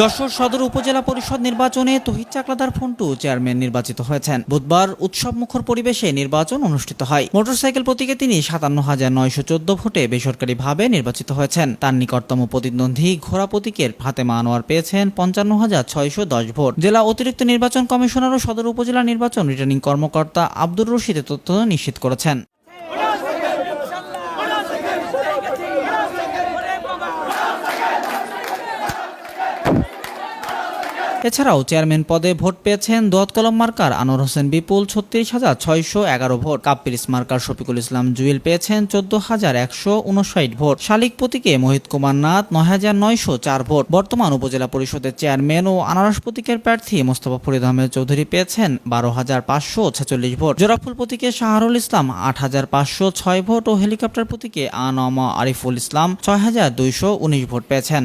যশোর সদর উপজেলা পরিষদ নির্বাচনে তহিদ চাকলাদার ফন্টু চেয়ারম্যান নির্বাচিত হয়েছেন। বুধবার উৎসব মুখর পরিবেশে নির্বাচন অনুষ্ঠিত হয়। মোটরসাইকেল প্রতীকে তিনি সাতান্ন হাজার নয়শো চোদ্দ ভোটে বেসরকারিভাবে নির্বাচিত হয়েছেন। তার নিকটতম প্রতিদ্বন্দ্বী ঘোড়া প্রতীকের ফাতেমা আনোয়ার পেয়েছেন পঞ্চান্ন হাজার ছয়শো দশ ভোট। জেলা অতিরিক্ত নির্বাচন কমিশনার ও সদর উপজেলা নির্বাচন রিটার্নিং কর্মকর্তা আব্দুর রশিদ এ তথ্য নিশ্চিত করেছেন। এছাড়াও চেয়ারম্যান পদে ভোট পেয়েছেন দোয়াত কলম মার্কার আনোয়ার হোসেন বিপুল, ছত্রিশ হাজার ছয়শো এগারো ভোট। কাপ্পিরিস মার্কার শফিকুল ইসলাম জুয়েল পেয়েছেন চোদ্দ হাজার একশো উনষাট ভোট। শালিক প্রতীকে মোহিত কুমার নাথ নয় হাজার নয়শো চার ভোট। বর্তমান উপজেলা পরিষদের চেয়ারম্যান ও আনারস প্রতীকের প্রার্থী মোস্তফা ফরিদ আহমেদ চৌধুরী পেয়েছেন বারো হাজার পাঁচশো ছেচল্লিশ ভোট। জোরাফুল প্রতীকে শাহরুল ইসলাম আট হাজার পাঁচশো ছয় ভোট ও হেলিকপ্টার প্রতীকে আনমা আরিফুল ইসলাম ছয় হাজার দুইশো উনিশ ভোট পেয়েছেন।